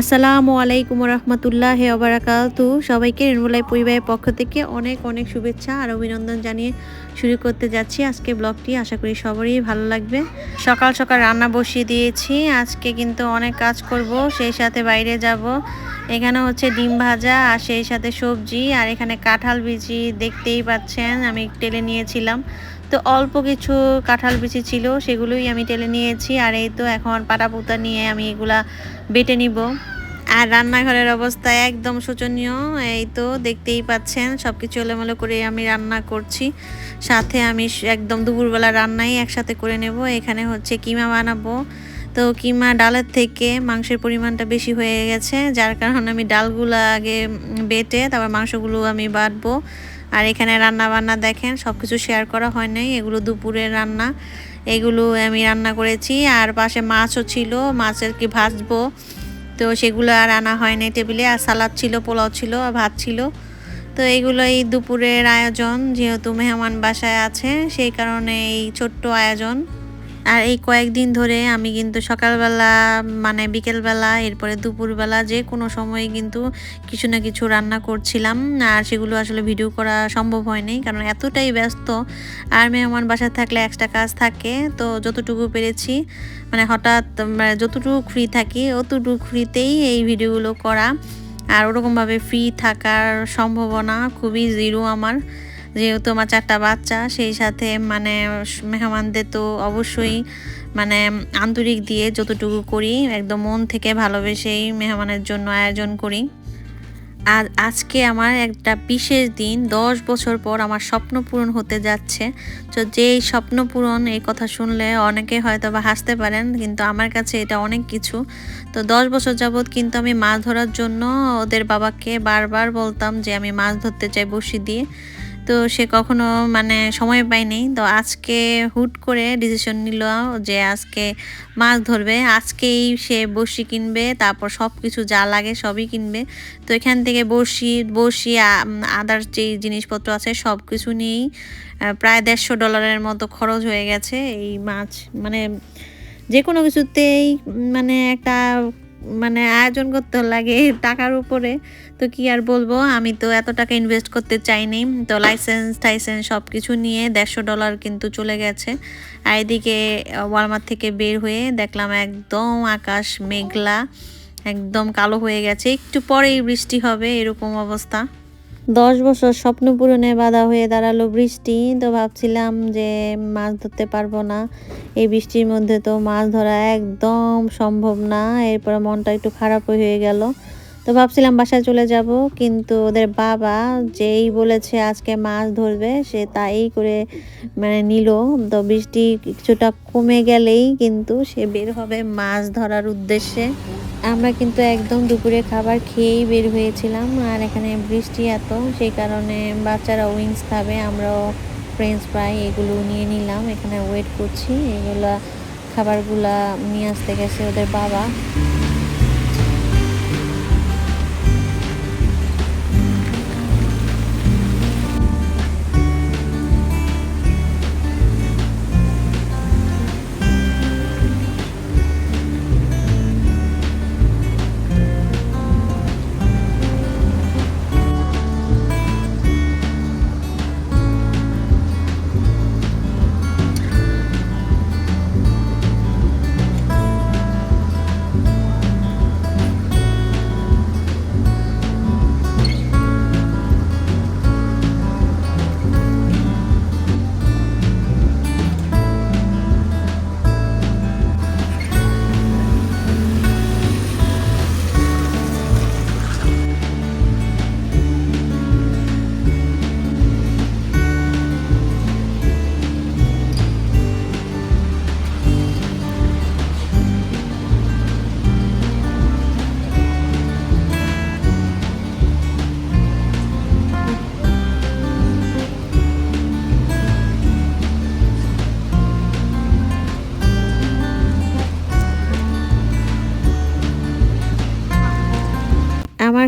আসসালামু আলাইকুম রহমতুল্লাহ অবরাকাতু সবাইকে রেনবুলাই পরিবারের পক্ষ থেকে অনেক অনেক শুভেচ্ছা আর অভিনন্দন জানিয়ে শুরু করতে যাচ্ছি আজকে ব্লগটি। আশা করি সবারই ভালো লাগবে। সকাল সকাল রান্না বসিয়ে দিয়েছি। আজকে কিন্তু অনেক কাজ করব, সেই সাথে বাইরে যাব। এখানে হচ্ছে ডিম ভাজা আর সেই সাথে সবজি। আর এখানে কাঁঠাল বিজি দেখতেই পাচ্ছেন, আমি টেলে নিয়েছিলাম। তো অল্প কিছু কাঁঠাল বিচি ছিল, সেগুলোই আমি টেলে নিয়েছি। আর এই তো এখন পাটা পুতা নিয়ে আমি এগুলা বেটে নিব। আর রান্নাঘরের অবস্থা একদম শোচনীয়। এই তো দেখতেই পাচ্ছেন সব কিছু এলোমেলো করে আমি রান্না করছি। সাথে আমি একদম দুপুরবেলা রান্নাই একসাথে করে নেব। এখানে হচ্ছে কিমা বানাবো। তো কিমা ডালের থেকে মাংসের পরিমাণটা বেশি হয়ে গেছে, যার কারণে আমি ডালগুলো আগে বেটে তারপর মাংসগুলো আমি বাটবো। আর এখানে রান্না বান্না দেখেন সব কিছু শেয়ার করা হয় নাই। এগুলো দুপুরের রান্না। এগুলো আমি রান্না করেছি। আর পাশে মাছও ছিল, মাছের কি ভাজবো? তো সেগুলো আর আনা হয় নাই টেবিলে। আর সালাদ ছিল, পোলাও ছিল, আর ভাত ছিল। তো এগুলোই দুপুরের আয়োজন, যেহেতু মেহমান বাসায় আছে, সেই কারণে এই ছোট্ট আয়োজন। আর এই কয়েকদিন ধরে আমি কিন্তু সকালবেলা মানে বিকেলবেলা, এরপরে দুপুরবেলা যে কোনো সময় কিন্তু কিছু না কিছু রান্না করছিলাম। আর সেগুলো আসলে ভিডিও করা সম্ভব হয়নি, কারণ এতটাই ব্যস্ত। আর মেহমান বাসায় থাকলে এক্সট্রা কাজ থাকে, তো যতটুকু পেরেছি মানে হঠাৎ মানে যতটুকু ফ্রি থাকি, অতটুকু ফ্রিতেই এই ভিডিওগুলো করা। আর ওরকমভাবে ফ্রি থাকার সম্ভাবনা খুবই জিরো আমার। যেহেতু আমার চারটা বাচ্চা, সেই সাথে মানে মেহমানদের তো অবশ্যই মানে আন্তরিক দিয়ে যতটুকু করি, একদম মন থেকে ভালোবেসেই মেহমানের জন্য আয়োজন করি। আর আজকে আমার একটা বিশেষ দিন, দশ বছর পর আমার স্বপ্ন পূরণ হতে যাচ্ছে। তো যেই স্বপ্ন পূরণ, এই কথা শুনলে অনেকে হয়তো বা হাসতে পারেন, কিন্তু আমার কাছে এটা অনেক কিছু। তো দশ বছর যাবৎ কিন্তু আমি মাছ ধরার জন্য ওদের বাবাকে বারবার বলতাম যে আমি মাছ ধরতে চাই বসি দিয়ে। তো সে কখনো মানে সময় পায়নি। তো আজকে হুট করে ডিসিশন নিল যে আজকে মাছ ধরবে। আজকেই সে বড়শি কিনবে, তারপর সব কিছু যা লাগে সবই কিনবে। তো এখান থেকে বড়শি বড়শি আদার যেই জিনিসপত্র আছে সব কিছু নিয়েই প্রায় দেড়শো ডলারের মতো খরচ হয়ে গেছে এই মাছ। মানে যে কোনো কিছুতেই মানে একটা মানে আয়োজন করতে লাগে টাকার উপরে। তো কি আর বলব, আমি তো এত টাকা ইনভেস্ট করতে চাইনি তো লাইসেন্স টাইসেন্স সব কিছু নিয়ে দেড়শো ডলার কিন্তু চলে গেছে। আর এদিকে ওয়ালমার থেকে বের হয়ে দেখলাম একদম আকাশ মেঘলা, একদম কালো হয়ে গেছে। একটু পরেই বৃষ্টি হবে, এরকম অবস্থা। দশ বছর স্বপ্ন পূরণে বাধা হয়ে দাঁড়াল বৃষ্টি। তো ভাবছিলাম যে মাছ ধরতে পারব না। এই বৃষ্টির মধ্যে তো মাছ ধরা একদম সম্ভব না। এরপরে মনটা একটু খারাপ হয়ে গেল। তো ভাবছিলাম বাসায় চলে যাব, কিন্তু ওদের বাবা যেই বলেছে আজকে মাছ ধরবে, সে তাই করে মানে নিল। তো বৃষ্টি কিছুটা কমে গেলেই কিন্তু সে বের হবে মাছ ধরার উদ্দেশ্যে। আমরা কিন্তু একদম দুপুরে খাবার খেয়েই বের হয়েছিলাম, আর এখানে বৃষ্টি এত, সেই কারণে বাচ্চারা উইংস খাবে, আমরাও ফ্রেঞ্চ ফ্রাই এগুলো নিয়ে নিলাম, এখানে ওয়েট করছি, এগুলা খাবারগুলা নিয়ে আসতে গেছে ওদের বাবা।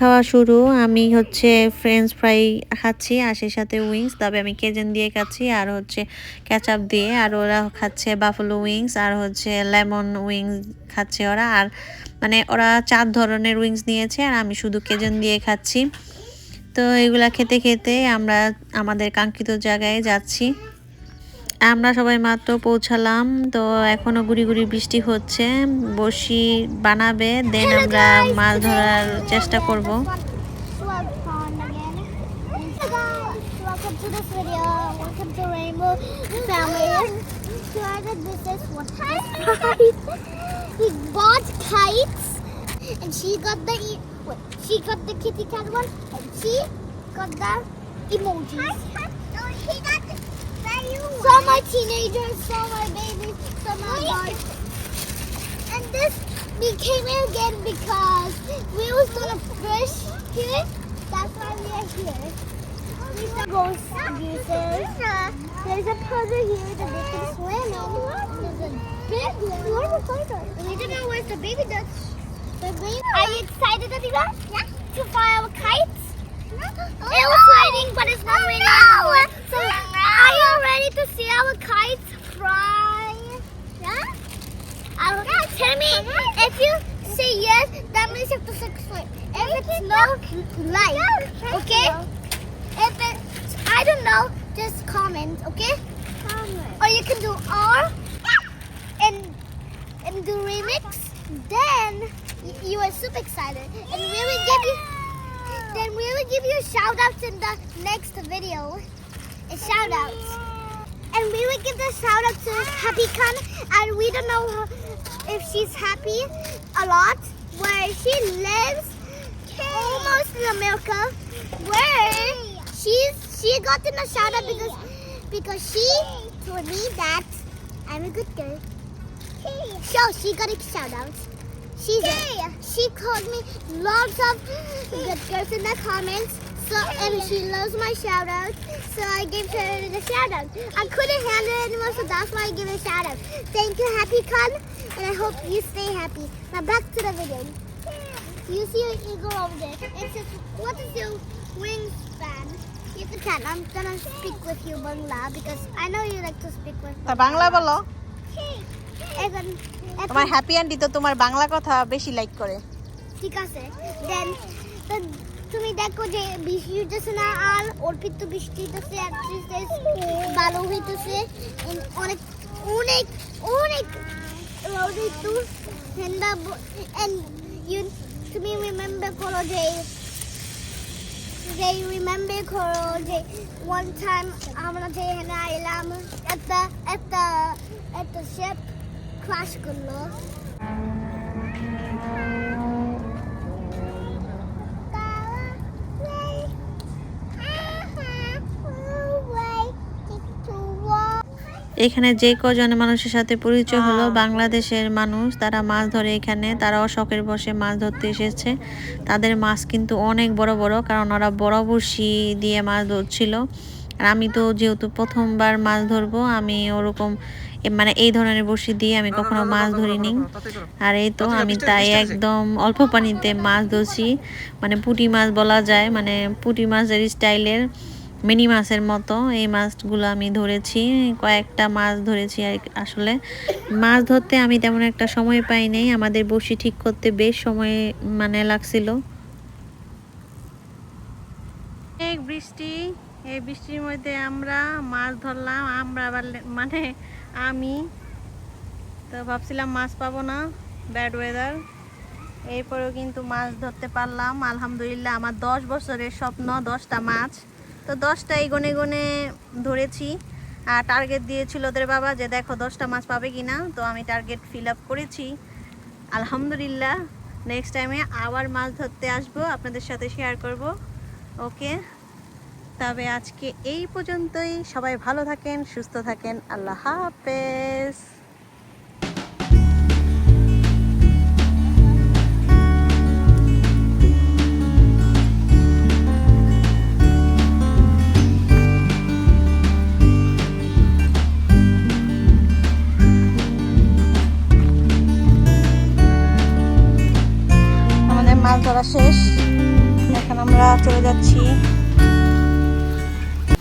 খাওয়া শুরু। আমি হচ্ছে ফ্রেঞ্চ ফ্রাই খাচ্ছি আর সেই সাথে উইংস তবে আমি কেজেন দিয়ে খাচ্ছি আর হচ্ছে ক্যাচাপ দিয়ে। আর ওরা খাচ্ছে বাফলো উইংস আর হচ্ছে লেমন উইংস খাচ্ছে ওরা। আর মানে ওরা চার ধরনের উইংস নিয়েছে, আর আমি শুধু কেজেন দিয়ে খাচ্ছি। তো এগুলা খেতে খেতে আমরা আমাদের কাঙ্ক্ষিত জায়গায় যাচ্ছি। আমরা সবাই মাত্র পৌঁছালাম তো এখনও গুড়ি গুড়ি বৃষ্টি হচ্ছে বসি বানাবে দেন আমরা মাছ ধরার চেষ্টা করব। Teenagers, some are babies, some are adults. And this we came here again because we was gonna fish here. That's why we are here. These are ghost abusers. There's a puzzle here that they can swim in. There's a big normal puzzle. We don't know where's the baby baby. Are you excited, Adila? Yeah. To fly our kites? It was raining, but it's not oh, raining. So, are you ready to see our kites fly? Yeah. I'll, tell me if you say yes, that means you have to foot. If it's no, like, okay? If it's I don't know, just comment, okay? Or you can do R and and do remix. Then you are super excited, and we will give you. Then we will give you shout outs in the next video. Shout outs. And we would give the shout out to Happy Khan. And we don't know if she's happy a lot. Where she lives almost in America. Where she's she got in a shout out because because she told me that I'm a good girl. So she got a shout out. She's a, she called me lots of good girls in the comments. So and she loves my shout out. So I gave her the shout out. I couldn't handle it anymore, so that's why I give her a shout out. Thank you, Happy Con, and I hope you stay happy. Now back to the video. You see an eagle over there. It says, what is your wingspan? You can tell. I'm gonna speak with you Bangla because I know you like to speak with তা বাংলা বলো এখন তোমার happy aunty তো তোমার বাংলা কথা বেশি like করে ঠিক আছে দেন তুমি দেখো যে বৃষ্টি হইতেছে না, আর অর্পিত তো বৃষ্টি হইতেছে ভালো হইতেছে। and অনেক অনেক অনেক রোদ হইতো ঠান্ডা and you তুমি রিমেম্বার করো যে যে রিমেম্বার করো যে ওয়ান টাইম আমরা যে এখানে আইলাম, একটা একটা একটা শিপ ক্রাশ করল। এখানে যে কজন মানুষের সাথে পরিচয় হলো বাংলাদেশের মানুষ তারা মাছ ধরে এখানে তারাও শখের বসে মাছ ধরতে এসেছে। তাদের মাছ কিন্তু অনেক বড় বড় কারণ ওরা বড় বড়শি দিয়ে মাছ ধরছিল। আর আমি তো যেহেতু প্রথমবার মাছ ধরবো আমি ওরকম মানে এই ধরনের বড়শি দিয়ে আমি কখনো মাছ ধরিনি। আর এই তো আমি তাই একদম অল্প পানিতে মাছ ধরছি। মানে পুঁটি মাছ বলা যায় মানে পুঁটি মাছের স্টাইলের। মিনি মাছের মতো। এই মাছগুলো আমি ধরেছি, কয়েকটা মাছ ধরেছি আসলে। মাছ ধরতে আমি তেমন একটা সময় পাই নাই, আমাদের বসি ঠিক করতে বেশ সময় মানে লাগছিল। বৃষ্টি, এই বৃষ্টির মধ্যে আমরা মাছ ধরলাম, আমরা মানে আমি। তো ভাবছিলাম মাছ পাবো না ব্যাড ওয়েদার এরপরেও কিন্তু মাছ ধরতে পারলাম, আলহামদুলিল্লাহ। আমার দশ বছরের স্বপ্ন, দশটা মাছ। তো দশটাই গনে গনে ধরেছি। আর টার্গেট দিয়েছিল ওদের বাবা যে, দেখো দশটা মাছ পাবে কি না তো আমি টার্গেট ফিল আপ করেছি। আলহামদুলিল্লাহ নেক্সট টাইমে আবার মাছ ধরতে আসব, আপনাদের সাথে শেয়ার করব। ওকে? তবে আজকে এই পর্যন্তই। সবাই ভালো থাকেন, সুস্থ থাকেন। আল্লাহ হাফেজ। চলে যাচ্ছি।